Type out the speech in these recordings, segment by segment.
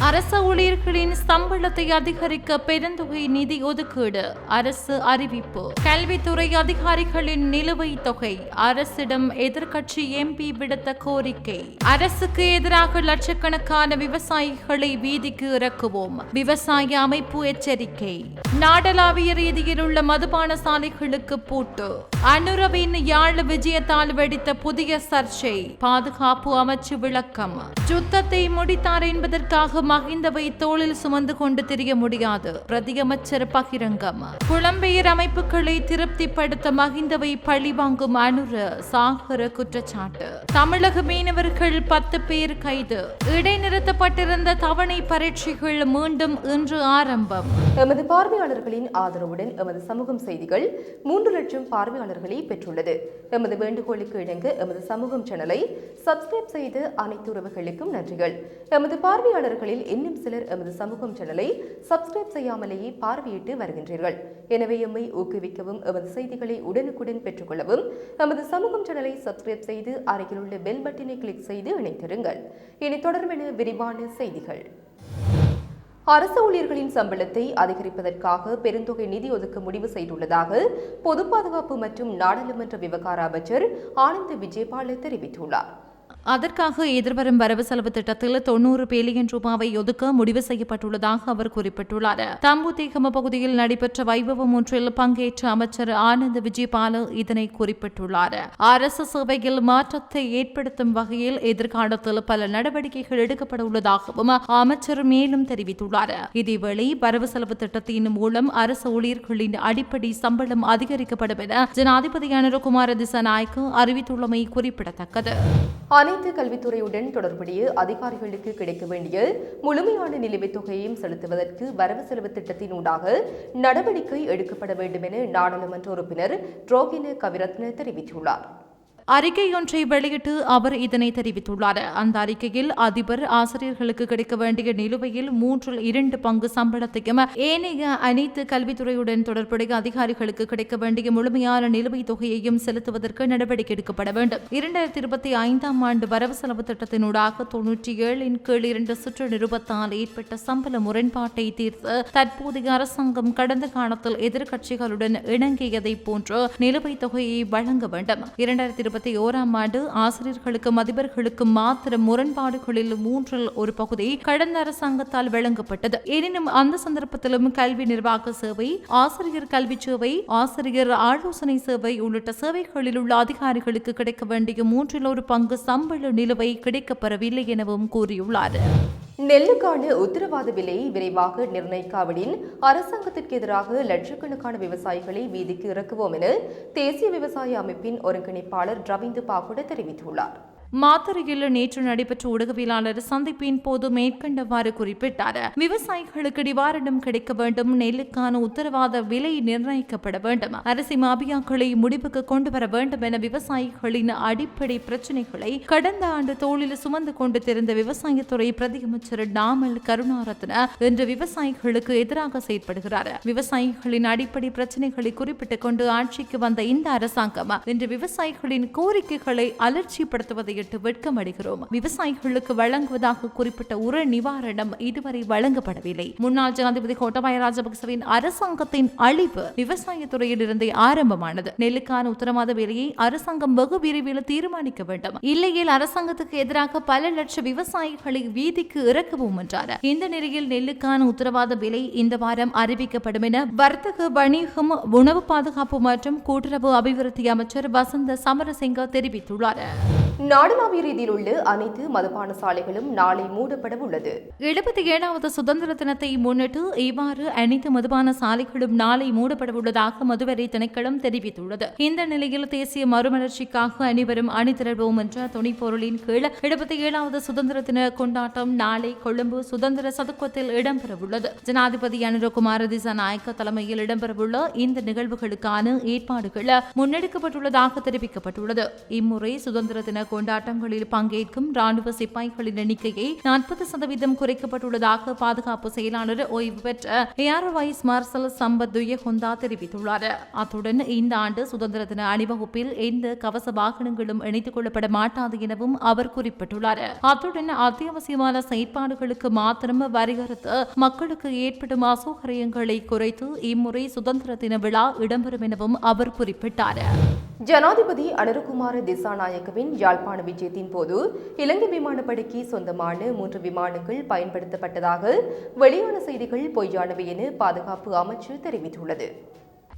அரச ஊழியர்களின் சம்பளத்தை அதிகரிக்க பெருந்தொகை நிதி ஒதுக்கீடு அரசு அறிவிப்பு. கல்வித்துறை அதிகாரிகளின் நிலுவைத் தொகை அரசிடம் எதிர்க்கட்சி எம்பி விடுத்த கோரிக்கை. அரசுக்கு எதிராக லட்சக்கணக்கான விவசாயிகளை வீதிக்கு இறக்குவோம் விவசாய அமைப்பு எச்சரிக்கை. நாடளாவிய ரீதியில் உள்ள மதுபான சாலைகளுக்கு பூட்டு. அனுரவின் யாழ் விஜயத்தால் வெடித்த புதிய சர்ச்சை பாதுகாப்பு அமைச்சு விளக்கம். யுத்தத்தை முடித்தார் என்பதற்காக மகிந்தவை தோளில் சுமந்து கொண்டு தெரிய முடியாது. பிரதியமைச்சர் பகிரங்கம். புலம்பெயர் அமைப்புகளை திருப்திப்படுத்த மகிந்தவை பழிவாங்கும் அனுர சாகர குற்றச்சாட்டு. தமிழக மீனவர்கள் பத்து பேர் கைது. இடைநிறுத்தப்பட்டிருந்த தவணை பரீட்சைகள் மீண்டும் இன்று ஆரம்பம். எமது பார்வையாளர்களின் ஆதரவுடன் எமது சமூகம் செய்திகள் மூன்று லட்சம் பார்வையாளர்களை பெற்றுள்ளது. எமது வேண்டுகோளுக்கு இணங்க எமது சமூகம் சேனலை சப்ஸ்கிரைப் செய்து அனைத்து உறவுகளுக்கும் நன்றிகள். எமது பார்வையாளர்களில் இன்னும் சிலர் எமது சமூகம் சேனலை சப்ஸ்கிரைப் செய்யாமலேயே பார்வையிட்டு வருகின்றீர்கள். எனவே எம்மை ஊக்குவிக்கவும் எமது செய்திகளை உடனுக்குடன் பெற்றுக்கொள்ளவும் எமது சமூகம் சேனலை சப்ஸ்கிரைப் செய்து அருகில் உள்ள பெல் பட்டினை கிளிக் செய்து இணைத்திருங்கள் இனி தொடர்பென விரிவான செய்திகள். அரசு ஊழியர்களின் சம்பளத்தை அதிகரிப்பதற்காக பெருந்தொகை நிதி ஒதுக்க முடிவு செய்துள்ளதாக பொது பாதுகாப்பு மற்றும் நாடாளுமன்ற விவகார அமைச்சர் ஆனந்த் விஜயபால தெரிவித்துள்ளார். அதற்காக எதிர்வரும் வரவு செலவு திட்டத்தில் தொன்னூறு பில்லியன் ரூபாவை ஒதுக்க முடிவு செய்யப்பட்டுள்ளதாக அவர் குறிப்பிட்டுள்ளார். தம்புதேகம பகுதியில் நடைபெற்ற வைபவம் ஒன்றில் பங்கேற்ற அமைச்சர் ஆனந்த் விஜயபால இதனை குறிப்பிட்டுள்ளார். அரசு சேவையில் மாற்றத்தை ஏற்படுத்தும் வகையில் எதிர்காலத்தில் பல நடவடிக்கைகள் எடுக்கப்பட உள்ளதாகவும் அமைச்சர் மேலும் தெரிவித்துள்ளார். இதேவேளை வரவு செலவு திட்டத்தின் மூலம் அரசு ஊழியர்களின் அடிப்படை சம்பளம் அதிகரிக்கப்படும் என ஜனாதிபதி அனுரகுமார திசநாயக்கு அறிவித்துள்ளமை குறிப்பிடத்தக்கது. அனைத்து கல்வித்துறையுடன் தொடர்புடைய அதிகாரிகளுக்கு கிடைக்க வேண்டிய முழுமையான நிலுவைத் தொகையையும் செலுத்துவதற்கு வரவு செலவு திட்டத்தினூடாக நடவடிக்கை எடுக்கப்பட வேண்டும் என நாடாளுமன்ற உறுப்பினர் ரோகின கவிரத்ன தெரிவித்துள்ளார். அறிக்கையொன்றை வெளியிட்டு அவர் இதனை தெரிவித்துள்ளார். அந்த அறிக்கையில் அதிபர் ஆசிரியர்களுக்கு கிடைக்க வேண்டிய நிலுவையில் மூன்றில் இரண்டு பங்கு சம்பளத்தையும் ஏனைய அனைத்து கல்வித்துறையுடன் தொடர்புடைய அதிகாரிகளுக்கு கிடைக்க வேண்டிய முழுமையான நிலுவைத் தொகையையும் செலுத்துவதற்கு நடவடிக்கை எடுக்கப்பட வேண்டும். இரண்டாயிரத்தி இருபத்தி ஐந்தாம் ஆண்டு வரவு செலவு திட்டத்தினூடாக தொன்னூற்றி ஏழின் கீழ் இரண்டு சுற்று நிருபத்தால் ஏற்பட்ட சம்பள முரண்பாட்டை தீர்த்து தற்போதைய அரசாங்கம் கடந்த காலத்தில் எதிர்க்கட்சிகளுடன் இணங்கியதை போன்று நிலுவைத் தொகையை வழங்க வேண்டும். இரண்டாயிரத்தி இருபத்தி ஓராம் ஆண்டு ஆசிரியர்களுக்கும் அதிபர்களுக்கும் மாத்திரம் முரண்பாடுகளில் மூன்றில் ஒரு பகுதி கடந்த அரசாங்கத்தால் வழங்கப்பட்டது. எனினும் அந்த சந்தர்ப்பத்திலும் கல்வி நிர்வாக சேவை ஆசிரியர் கல்வி சேவை ஆசிரியர் ஆலோசனை சேவை உள்ளிட்ட சேவைகளில் உள்ள அதிகாரிகளுக்கு கிடைக்க வேண்டிய மூன்றில் ஒரு பங்கு சம்பள நிலுவை கிடைக்கப்பெறவில்லை எனவும் கூறியுள்ளார். நெல்லுக்கான உத்தரவாத விலையை விரைவாக நிர்ணயிக்காவிடில் அரசாங்கத்திற்கு எதிராக லட்சக்கணக்கான விவசாயிகளை வீதிக்கு இறக்குவோம் என தேசிய விவசாய அமைப்பின் ஒருங்கிணைப்பாளர் ரவீந்து பாகுட தெரிவித்துள்ளார். மாத்தறையில் நேற்று நடைபெற்ற ஊடகவியலாளர் சந்திப்பின் போது மேற்கண்டவாறு குறிப்பிட்டார். விவசாயிகளுக்கு நிவாரணம் கிடைக்க வேண்டும் நெல்லுக்கான உத்தரவாத விலை நிர்ணயிக்கப்பட வேண்டும் அரசி மாபியாக்களை முடிவுக்கு கொண்டு வர வேண்டும் என விவசாயிகளின் அடிப்படை பிரச்சினைகளை கடந்த ஆண்டு தோளில் சுமந்து கொண்டு திறந்த விவசாயத்துறை பிரதியமைச்சர் நாமல் கருணாரத்ன இன்று விவசாயிகளுக்கு எதிராக செயற்படுகிறார். விவசாயிகளின் அடிப்படை பிரச்சினைகளை குறிப்பிட்டுக் கொண்டு ஆட்சிக்கு வந்த இந்த அரசாங்கம் இன்று விவசாயிகளின் கோரிக்கைகளை அலட்சிப்படுத்துவதை கேட்டு வெட்கமடைகிறோம். விவசாயிகளுக்கு வழங்குவதாக குறிப்பிட்ட உர நிவாரணம் இதுவரை வழங்கப்படவில்லை. முன்னாள் ஜனாதிபதி கோட்டபாய ராஜபக்சவின் அரசாங்கத்தின் அழிவு விவசாயத்துறையில் இருந்தே ஆரம்பமானது. நெல்லுக்கான உத்தரவாத விலையை அரசாங்கம் வெகு விரைவில் தீர்மானிக்க வேண்டும். இல்லையில் அரசாங்கத்துக்கு எதிராக பல லட்சம் விவசாயிகளை வீதிக்கு இறக்குவோம் என்றார். இந்த நிலையில் நெல்லுக்கான உத்தரவாத விலை இந்த வாரம் அறிவிக்கப்படும் என வர்த்தக வணிகம் உணவு பாதுகாப்பு மற்றும் கூட்டுறவு அபிவிருத்தி அமைச்சர் வசந்த சமரசிங்க தெரிவித்துள்ளார். நாடளாவிய ரீதியில் உள்ள அனைத்து மதுபான சாலைகளும் நாளை மூடப்பட உள்ளது எழுபத்தி ஏழாவது சுதந்திர தினத்தை முன்னிட்டு இவ்வாறு அனைத்து மதுபான சாலைகளும் நாளை மூடப்பட உள்ளதாக மதுவரை திணைக்களம் தெரிவித்துள்ளது. இந்த நிலையில் தேசிய மறுமலர்ச்சிக்காக அனைவரும் அணிதிரள்வோம் என்ற துணைப்பொருளின் கீழ் எழுபத்தி ஏழாவது சுதந்திர தின கொண்டாட்டம் நாளை கொழும்பு சுதந்திர சதுக்கத்தில் இடம்பெறவுள்ளது. ஜனாதிபதி அனுரகுமார திசாநாயக்க தலைமையில் இடம்பெறவுள்ள இந்த நிகழ்வுகளுக்கான ஏற்பாடுகள் முன்னெடுக்கப்பட்டுள்ளதாக தெரிவிக்கப்பட்டுள்ளது. இம்முறை சுதந்திர தின கொண்டாட்டங்களில் பங்கேற்கும் ராணுவ சிப்பாய்களின் எண்ணிக்கையை நாற்பது சதவீதம் குறைக்கப்பட்டுள்ளதாக பாதுகாப்பு செயலாளர் ஓய்வு பெற்ற air vice marshal Sampath Thuyacontha தெரிவித்துள்ளார். அத்துடன் இந்த ஆண்டு சுதந்திர தின அணிவகுப்பில் எந்த கவச வாகனங்களும் இணைத்துக் கொள்ளப்பட மாட்டாது எனவும் அவர் குறிப்பிட்டுள்ளார். அத்துடன் அத்தியாவசியமான செயற்பாடுகளுக்கு மாத்திரம் வரிகறுத்து மக்களுக்கு ஏற்படும் அசௌகரியங்களை குறைத்து இம்முறை சுதந்திர தின விழா இடம்பெறும் எனவும் அவர் குறிப்பிட்டார். ஜனாதிபதி அனுருகுமார திசாநாயக்கவின் யாழ்ப்பாண விஜயத்தின் போது இலங்கை விமானப்படைக்கு சொந்தமான மூன்று விமானங்கள் பயன்படுத்தப்பட்டதாக வெளியான செய்திகள் பொய்யானவை என பாதுகாப்பு அமைச்சு தெரிவித்துள்ளது.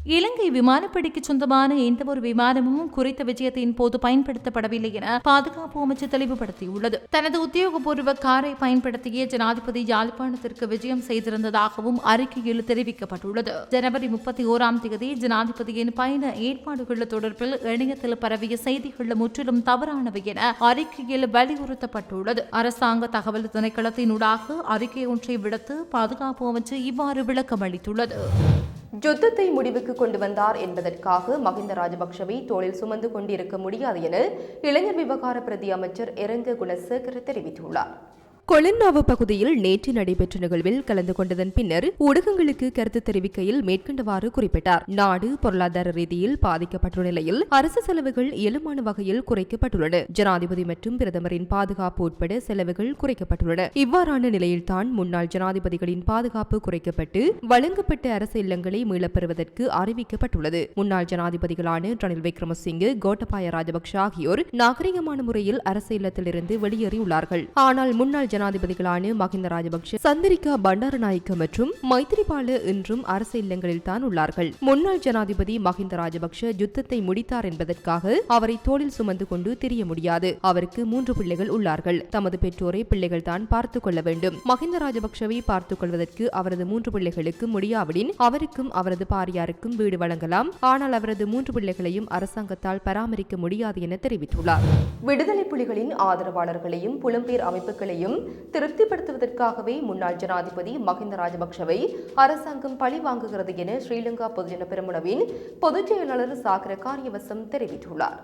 இலங்கை விமானப்படைக்கு சொந்தமான எந்தவொரு விமானமும் குறித்த விஜயத்தின் போது பயன்படுத்தப்படவில்லை என பாதுகாப்பு அமைச்சு தெளிவுபடுத்தியுள்ளது. தனது உத்தியோகபூர்வ காரை பயன்படுத்திய ஜனாதிபதி யாழ்ப்பாணத்திற்கு விஜயம் செய்திருந்ததாகவும் அறிக்கையில் தெரிவிக்கப்பட்டுள்ளது. ஜனவரி முப்பத்தி ஓராம் தேதி ஜனாதிபதியின் பயண ஏற்பாடுகள் தொடர்பில் இணையத்தில் பரவிய செய்திகள் முற்றிலும் தவறானவை என அறிக்கையில் வலியுறுத்தப்பட்டுள்ளது. அரசாங்க தகவல் திணைக்களத்தினூடாக அறிக்கை ஒன்றை விடுத்து பாதுகாப்பு அமைச்சு இவ்வாறு விளக்கம் அளித்துள்ளது யுத்தத்தை முடிவுக்கு கொண்டு வந்தார் என்பதற்காக மஹிந்த ராஜபக்ஷவை தோளில் சுமந்து கொண்டிருக்க முடியாது என இளைஞர் விவகார பிரதி அமைச்சர் இரங்க குணசேகர் தெரிவித்துள்ளார். கொலன்னாவு பகுதியில் நேற்று நடைபெற்ற நிகழ்வில் கலந்து கொண்டதன் பின்னர் ஊடகங்களுக்கு கருத்து தெரிவிக்கையில் மேற்கண்டவாறு குறிப்பிட்டார். நாடு பொருளாதார ரீதியில் பாதிக்கப்பட்டுள்ள நிலையில் அரசு செலவுகள் இயலுமான வகையில் குறைக்கப்பட்டுள்ளன. ஜனாதிபதி மற்றும் பிரதமரின் பாதுகாப்பு உட்பட செலவுகள் குறைக்கப்பட்டுள்ளன. இவ்வாறான நிலையில்தான் முன்னாள் ஜனாதிபதிகளின் பாதுகாப்பு குறைக்கப்பட்டு வழங்கப்பட்ட அரசு இல்லங்களை மீளப்பெறுவதற்கு அறிவிக்கப்பட்டுள்ளது. முன்னாள் ஜனாதிபதிகளான ரணில் விக்ரமசிங்கே கோட்டபாய ராஜபக்ஷ ஆகியோர் நாகரிகமான முறையில் அரசு இல்லத்திலிருந்து வெளியேறியுள்ளார்கள். ஆனால் முன்னாள் ஜனாதிபதிகளான மஹிந்த ராஜபக்ஷ சந்திரிகா பண்டாரநாயக்க மற்றும் மைத்திரிபால இன்றும் அரசு இல்லங்களில் தான் உள்ளார்கள். முன்னாள் ஜனாதிபதி மஹிந்த ராஜபக்ஷ யுத்தத்தை முடித்தார் என்பதற்காக அவரை தோளில் சுமந்து கொண்டு தெரிய முடியாது. அவருக்கு மூன்று பிள்ளைகள் உள்ளார்கள். தமது பெற்றோரை பிள்ளைகள் தான் பார்த்துக் கொள்ள வேண்டும். மஹிந்த ராஜபக்ஷவை பார்த்துக் கொள்வதற்கு அவரது மூன்று பிள்ளைகளுக்கு முடியாவிடின் அவருக்கும் அவரது பாரியாருக்கும் வீடு வழங்கலாம். ஆனால் அவரது மூன்று பிள்ளைகளையும் அரசாங்கத்தால் பராமரிக்க முடியாது என தெரிவித்துள்ளார். விடுதலை புலிகளின் ஆதரவாளர்களையும் புலம்பெயர் அமைப்புகளையும் திருப்திப்படுத்துவதற்காகவே முன்னாள் ஜனாதிபதி மஹிந்த ராஜபக்ஷவை அரசாங்கம் பழி வாங்குகிறது என ஸ்ரீலங்கா பொதுஜன பெருமுனவின் பொதுச் செயலாளர் சாகர காரியவசம் தெரிவித்துள்ளார்.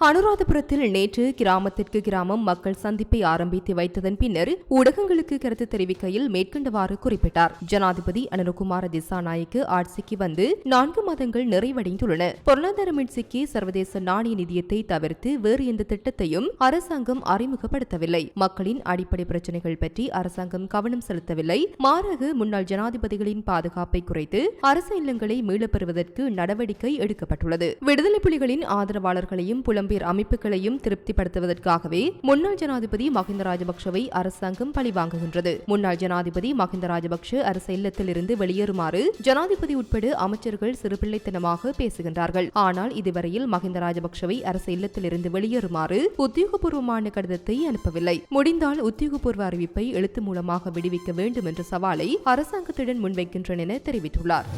அனுராதபுரத்தில் நேற்று கிராமத்திற்கு கிராமம் மக்கள் சந்திப்பை ஆரம்பித்து வைத்ததன் பின்னர் ஊடகங்களுக்கு கருத்து தெரிவிக்கையில் மேற்கண்டவாறு குறிப்பிட்டார். ஜனாதிபதி அனுரகுமார திசாநாயக்கு ஆட்சிக்கு வந்து நான்கு மாதங்கள் நிறைவடைந்துள்ளன. பொருளாதார மீட்சிக்கு சர்வதேச நாணய நிதியத்தை தவிர்த்து வேறு எந்த திட்டத்தையும் அரசாங்கம் அறிமுகப்படுத்தவில்லை. மக்களின் அடிப்படை பிரச்சினைகள் பற்றி அரசாங்கம் கவனம் செலுத்தவில்லை. மாறாக முன்னாள் ஜனாதிபதிகளின் பாதுகாப்பை குறைத்து அரசு இல்லங்களை மீளப்பெறுவதற்கு நடவடிக்கை எடுக்கப்பட்டுள்ளது. விடுதலை புலிகளின் ஆதரவாளர்களையும் புலம் புலம்பெயர் அமைப்புகளையும் திருப்திப்படுத்துவதற்காகவே முன்னாள் ஜனாதிபதி மஹிந்த ராஜபக்ஷவை அரசாங்கம் பழிவாங்குகின்றது முன்னாள் ஜனாதிபதி மஹிந்த ராஜபக்ஷ அரசு இல்லத்தில் இருந்து வெளியேறுமாறு ஜனாதிபதி உட்பட அமைச்சர்கள் சிறுபிள்ளைத்தனமாக பேசுகின்றார்கள். ஆனால் இதுவரையில் மஹிந்த ராஜபக்ஷவை அரசு இல்லத்தில் இருந்து வெளியேறுமாறு உத்தியோகபூர்வமான கடிதத்தை அனுப்பவில்லை. முடிந்தால் உத்தியோகபூர்வ அறிவிப்பை எழுத்து மூலமாக விடுவிக்க வேண்டும் என்ற சவாலை அரசாங்கத்துடன் முன்வைக்கின்றன என தெரிவித்துள்ளார்.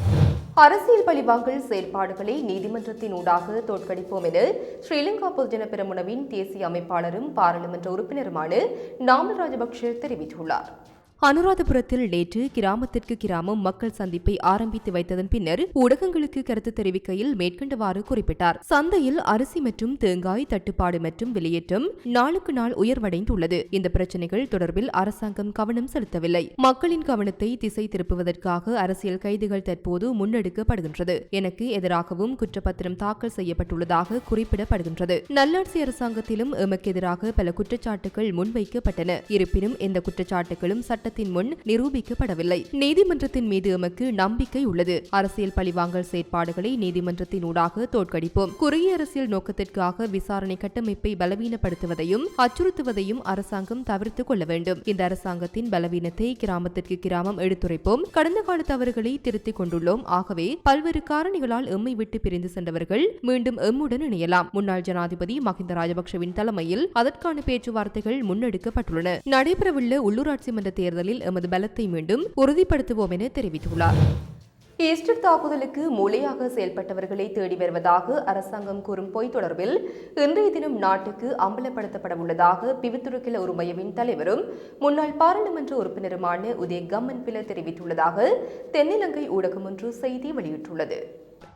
அரசியல் பழிவாங்கல் செயல்பாடுகளை நீதிமன்றத்தின் ஊடாக தோற்கடிப்போம் என ஸ்ரீலங்கா பொதுஜன பெரமுனவின் தேசிய அமைப்பாளரும் பாராளுமன்ற உறுப்பினருமான நாமல் ராஜபக்ஷ தெரிவித்துள்ளார். அனுராதபுரத்தில் நேற்று கிராமத்திற்கு கிராமம் மக்கள் சந்திப்பை ஆரம்பித்து வைத்ததன் பின்னர் ஊடகங்களுக்கு கருத்து தெரிவிக்கையில் மேற்கண்டவாறு குறிப்பிட்டார். சந்தையில் அரிசி மற்றும் தேங்காய் தட்டுப்பாடு மற்றும் வெளியேற்றம் நாளுக்கு நாள் உயர்வடைந்துள்ளது. இந்த பிரச்சினைகள் தொடர்பில் அரசாங்கம் கவனம் செலுத்தவில்லை. மக்களின் கவனத்தை திசை திருப்புவதற்காக அரசியல் கைதுகள் தற்போது முன்னெடுக்கப்படுகின்றது. எனக்கு எதிராகவும் குற்றப்பத்திரம் தாக்கல் செய்யப்பட்டுள்ளதாக குறிப்பிடப்படுகின்றது. நல்லாட்சி அரசாங்கத்திலும் எமக்கு எதிராக பல குற்றச்சாட்டுகள் முன்வைக்கப்பட்டன. இருப்பினும் எந்த குற்றச்சாட்டுகளும் சட்ட சட்டத்தின் முன் நிரூபிக்கப்படவில்லை. நீதிமன்றத்தின் மீது எமக்கு நம்பிக்கை உள்ளது. அரசியல் பழிவாங்கல் செயற்பாடுகளை நீதிமன்றத்தின் ஊடாக தோற்கடிப்போம். குறுகிய அரசியல் நோக்கத்திற்காக விசாரணை கட்டமைப்பை பலவீனப்படுத்துவதையும் அச்சுறுத்துவதையும் அரசாங்கம் தவிர்த்துக் கொள்ள வேண்டும். இந்த அரசாங்கத்தின் பலவீனத்தை கிராமத்திற்கு கிராமம் எடுத்துரைப்போம். கடந்த கால தவறுகளை திருத்திக் கொண்டுள்ளோம். ஆகவே பல்வேறு காரணிகளால் எம்மை விட்டு பிரிந்து சென்றவர்கள் மீண்டும் எம்முடன் இணையலாம். முன்னாள் ஜனாதிபதி மஹிந்த ராஜபக்ஷவின் தலைமையில் அதற்கான பேச்சுவார்த்தைகள் முன்னெடுக்கப்பட்டுள்ளன. நடைபெறவுள்ள உள்ளூராட்சி மன்ற தேர்தல் தேர்தலில் எமது பலத்தை மீண்டும் உறுதிப்படுத்துவோம் என தெரிவித்துள்ளார். ஈஸ்டர் தாக்குதலுக்கு மூளையாக செயல்பட்டவர்களை தேடி வருவதாக அரசாங்கம் கூறும் பொய் தொடர்பில் இன்றைய தினம் நாட்டுக்கு அம்பலப்படுத்தப்பட உள்ளதாக பிவித்துருக்கில உரிமையவின் தலைவரும் முன்னாள் பாராளுமன்ற உறுப்பினருமான உதய கம்மன் பில தெரிவித்துள்ளதாக தென்னிலங்கை ஊடகம் ஒன்று செய்தி வெளியிட்டுள்ளது.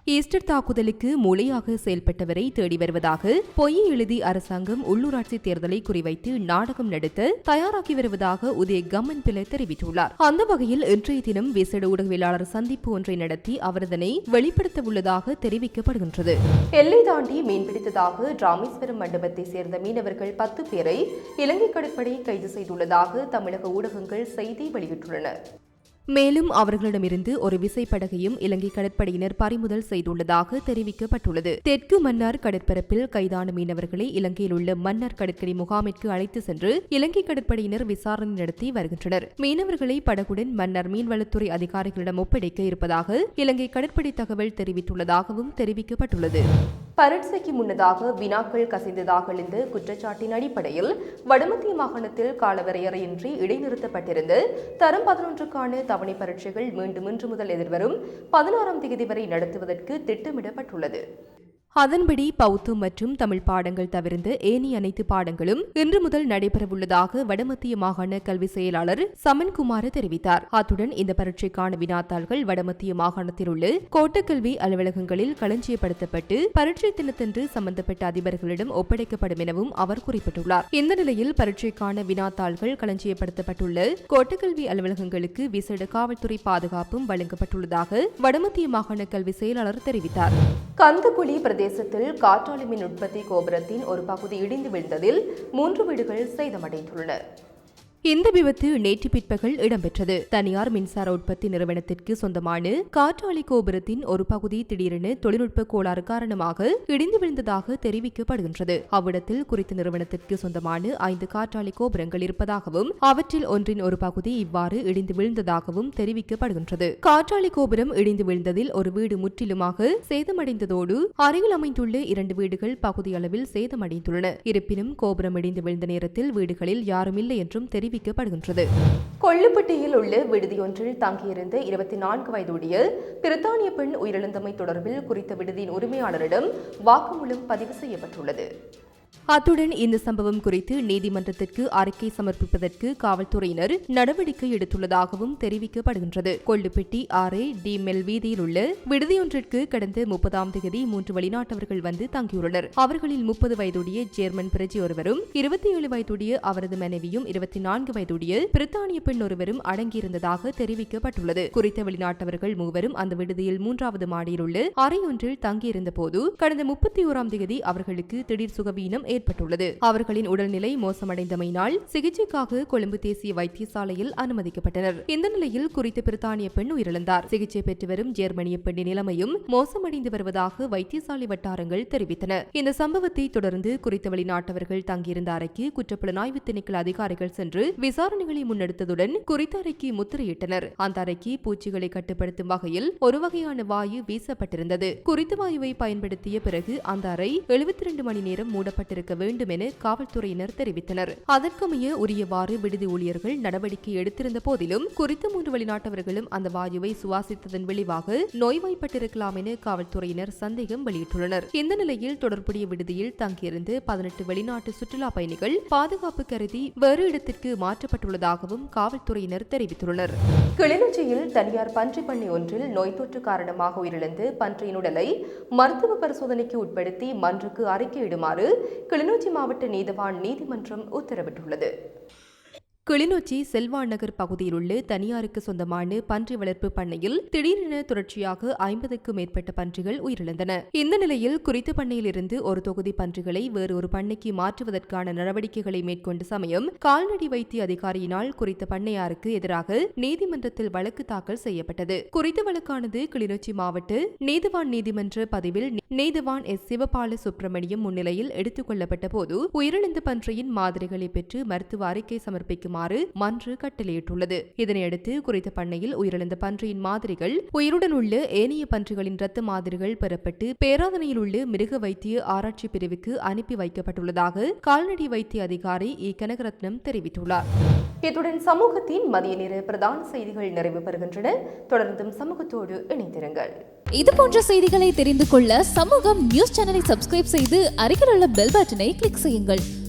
ஈஸ்டர் தாக்குதலுக்கு மூளையாக செயல்பட்டவரை தேடி வருவதாக பொய் எழுதி அரசாங்கம் உள்ளூராட்சி தேர்தலை குறிவைத்து நாடகம் நடத்த தயாராகி வருவதாக உதய கம்மன் பிள்ளை தெரிவித்துள்ளார். அந்த வகையில் இன்றைய தினம் விசேட ஊடகவியலாளர் சந்திப்பு ஒன்றை நடத்தி அவர் இதனை வெளிப்படுத்த உள்ளதாக தெரிவிக்கப்படுகின்றது. எல்லை தாண்டி மீன்பிடித்ததாக ராமேஸ்வரம் மண்டபத்தை சேர்ந்த மீனவர்கள் பத்து பேரை இலங்கை கடற்படை கைது செய்துள்ளதாக தமிழக ஊடகங்கள் செய்தி வெளியிட்டுள்ளன. மேலும் அவர்களிடமிருந்து ஒரு விசைப்படகையும் இலங்கை கடற்படையினர் பறிமுதல் செய்துள்ளதாக தெரிவிக்கப்பட்டுள்ளது. தெற்கு மன்னார் கடற்பரப்பில் கைதான மீனவர்களை இலங்கையில் உள்ள மன்னார் கடற்கரை முகாமிற்கு அழைத்து சென்று இலங்கை கடற்படையினர் விசாரணை நடத்தி வருகின்றனர். மீனவர்களை படகுடன் மன்னார் மீன்வளத்துறை அதிகாரிகளிடம் ஒப்படைக்க இருப்பதாக இலங்கை கடற்படை தகவல் தெரிவித்துள்ளதாகவும் தெரிவிக்கப்பட்டுள்ளது. பரட்சைக்கு முன்னதாக வினாக்கள் கசிந்ததாக எழுந்த குற்றச்சாட்டின் அடிப்படையில் வடமத்திய மாகாணத்தில் காலவரையறையின்றி இடைநிறுத்தப்பட்டிருந்து தரம் பதினொன்றுக்கான தவணை பரீட்சைகள் மீண்டும் இன்று முதல் எதிர்வரும் பதினாறாம் தேதி வரை நடத்துவதற்கு திட்டமிடப்பட்டுள்ளது. அதன்படி பௌத்தம் மற்றும் தமிழ் பாடங்கள் தவிர்ந்த ஏனி அனைத்து பாடங்களும் இன்று முதல் நடைபெறவுள்ளதாக வடமத்திய மாகாண கல்வி செயலாளர் சமன்குமார் தெரிவித்தார். அத்துடன் இந்த பரீட்சைக்கான வினாத்தாள்கள் வடமத்திய மாகாணத்தில் உள்ள கோட்டக்கல்வி அலுவலகங்களில் களஞ்சியப்படுத்தப்பட்டு பரீட்சை தினத்தன்று சம்பந்தப்பட்ட அதிபர்களிடம் ஒப்படைக்கப்படும் எனவும் அவர் குறிப்பிட்டுள்ளார். இந்த நிலையில் பரீட்சைக்கான வினாத்தாள்கள் களஞ்சியப்படுத்தப்பட்டுள்ள கோட்டக்கல்வி அலுவலகங்களுக்கு விசேட காவல்துறை பாதுகாப்பும் வழங்கப்பட்டுள்ளதாக வடமத்திய மாகாண கல்வி செயலாளர் தெரிவித்தார். கந்தகுழி பிரதேசத்தில் காற்றாலை மின் உற்பத்தி கோபுரத்தின் ஒரு பகுதி இடிந்து விழுந்ததில் மூன்று வீடுகள் சேதமடைந்துள்ளன. இந்த விபத்து நேற்று பிற்பகல் இடம்பெற்றது. தனியார் மின்சார உற்பத்தி நிறுவனத்திற்கு சொந்தமான காற்றாலை கோபுரத்தின் ஒரு பகுதி திடீரென தொழில்நுட்ப கோளாறு காரணமாக இடிந்து விழுந்ததாக தெரிவிக்கப்படுகின்றது. அவ்விடத்தில் குறித்த நிறுவனத்திற்கு சொந்தமான ஐந்து காற்றாலை கோபுரங்கள் இருப்பதாகவும் அவற்றில் ஒன்றின் ஒரு பகுதி இவ்வாறு இடிந்து விழுந்ததாகவும் தெரிவிக்கப்படுகின்றது. காற்றாலை கோபுரம் இடிந்து விழுந்ததில் ஒரு வீடு முற்றிலுமாக சேதமடைந்ததோடு அருகில் அமைந்துள்ள இரண்டு வீடுகள் பகுதியளவில் சேதமடைந்துள்ளன. இருப்பினும் கோபுரம் இடிந்து விழுந்த நேரத்தில் வீடுகளில் யாரும் இல்லை என்றும் தெரிவித்தார் தெரிவிக்கப்படுகின்றது கொள்ளுப்பட்டியில் உள்ள விடுதியொன்றில் தங்கியிருந்த இருபத்தி நான்கு வயதுடைய பிரித்தானிய பெண் உயிரிழந்தமை தொடர்பில் குறித்த விடுதியின் உரிமையாளரிடம் வாக்குமூலம் பதிவு செய்யப்பட்டுள்ளது. அத்துடன் இந்த சம்பவம் குறித்து நீதிமன்றத்திற்கு அறிக்கை சமர்ப்பிப்பதற்கு காவல்துறையினர் நடவடிக்கை எடுத்துள்ளதாகவும் தெரிவிக்கப்படுகின்றது. கொள்ளுப்பட்டி ஆரே டி மெல் வீதியில் உள்ள விடுதியொன்றிற்கு கடந்த முப்பதாம் தேதி மூன்று வெளிநாட்டவர்கள் வந்து தங்கியுள்ளனர். அவர்களில் முப்பது வயதுடைய ஜேர்மன் பிரஜி ஒருவரும் இருபத்தி ஏழு வயதுடைய அவரது மனைவியும் இருபத்தி நான்கு வயதுடைய பிரித்தானிய பெண் ஒருவரும் அடங்கியிருந்ததாக தெரிவிக்கப்பட்டுள்ளது. குறித்த வெளிநாட்டவர்கள் மூவரும் அந்த விடுதியில் மூன்றாவது மாடியில் உள்ள அறையொன்றில் தங்கியிருந்த போது கடந்த முப்பத்தி ஓராம் தேதி அவர்களுக்கு திடீர் சுகவீனம் ஏற்பட்டுள்ளது. அவர்களின் உடல்நிலை மோசமடைந்தமையினால் சிகிச்சைக்காக கொழும்பு தேசிய வைத்தியசாலையில் அனுமதிக்கப்பட்டனர். இந்த நிலையில் குறித்த பிரித்தானிய பெண் உயிரிழந்தார். சிகிச்சை பெற்று வரும் ஜெர்மனிய பெண்ணின் நிலைமையும் மோசமடைந்து வருவதாக வைத்தியசாலை வட்டாரங்கள் தெரிவித்தன. இந்த சம்பவத்தை தொடர்ந்து குறித்த வெளிநாட்டவர்கள் தங்கியிருந்த அறைக்கு குற்றப்புலனாய்வு திணைக்கள அதிகாரிகள் சென்று விசாரணைகளை முன்னெடுத்ததுடன் குறித்த அறைக்கு முத்திரையிட்டனர். அந்த அறைக்கு பூச்சிகளை கட்டுப்படுத்தும் வகையில் ஒரு வகையான வாயு வீசப்பட்டிருந்தது. குறித்த வாயுவை பயன்படுத்திய பிறகு அந்த அறை எழுபத்தி இரண்டு மணி நேரம் மூடப்பட்டிருக்க வேண்டும் என காவல்துறையினர் தெரிவித்தனர். அதற்கமைய உரியவாறு விடுதி ஊழியர்கள் நடவடிக்கை எடுத்திருந்த போதிலும் குறித்த மூன்று வெளிநாட்டவர்களும் அந்த வாயுவை சுவாசித்ததன் விளைவாக நோய்வாய்ப்பட்டிருக்கலாம் என காவல்துறையினர் சந்தேகம் வெளியிட்டுள்ளனர். இந்த நிலையில் தொடர்புடைய விடுதியில் தங்கியிருந்து பதினெட்டு வெளிநாட்டு சுற்றுலா பயணிகள் பாதுகாப்பு கருதி வேறு இடத்திற்கு மாற்றப்பட்டுள்ளதாகவும் காவல்துறையினர் தெரிவித்துள்ளனர். கிளிநொச்சியில் தனியார் பன்றி பண்ணி ஒன்றில் நோய் தொற்று காரணமாக உயிரிழந்து பன்றியின் உடலை மருத்துவ பரிசோதனைக்கு உட்படுத்தி மன்றுக்கு அறிக்கையிடுமாறு கிளிநொச்சி மாவட்ட நீதவான் நீதிமன்றம் உத்தரவிட்டுள்ளது. கிளிநொச்சி செல்வான் நகர் பகுதியில் உள்ள தனியாருக்கு சொந்தமான பன்றி வளர்ப்பு பண்ணையில் திடீரென தொடர்ச்சியாக ஐம்பதுக்கும் மேற்பட்ட பன்றிகள் உயிரிழந்தன. இந்த நிலையில் குறித்த பண்ணையில் இருந்து ஒரு தொகுதி பன்றிகளை வேறு ஒரு பண்ணைக்கு மாற்றுவதற்கான நடவடிக்கைகளை மேற்கொண்ட சமயம் கால்நடை வைத்திய அதிகாரியினால் குறித்த பண்ணையாருக்கு எதிராக நீதிமன்றத்தில் வழக்கு தாக்கல் செய்யப்பட்டது. குறித்த வழக்கானது கிளிநொச்சி மாவட்ட நீதிவான் நீதிமன்ற பதிவில் நீதிவான் எஸ். சிவபால சுப்பிரமணியம் முன்னிலையில் எடுத்துக் கொள்ளப்பட்ட போது உயிரிழந்த பன்றியின் மாதிரிகளை பெற்று மருத்துவ அறிக்கை சமர்ப்பிக்குமாறு மன்று கட்டளையிட்டுள்ளது. இதனையடுத்து குறித்த பண்ணையில் உயிரிழந்த பன்றியின் மாதிரிகள் உயிருடன் உள்ள ஏனைய பன்றிகளின் இரத்த மாதிரிகள் பெறப்பட்டு பேராதனையில் உள்ள மிருக வைத்திய ஆராய்ச்சி பிரிவுக்கு அனுப்பி வைக்கப்பட்டுள்ளதாக கால்நடை வைத்திய அதிகாரி இ கனகரத்னம் தெரிவித்துள்ளார். இத்துடன் சமூகத்தின் மதிய நேர பிரதான செய்திகள் நிறைவு பெறுகின்றன. தொடர்ந்தும் சமூகத்தோடு இணைந்திருங்கள். இது போன்ற செய்திகளை தெரிந்து கொள்ள சமூகம் நியூஸ் சேனலை சப்ஸ்கிரைப் செய்து அருகில் உள்ள பெல் பட்டனை கிளிக் செய்யுங்கள்.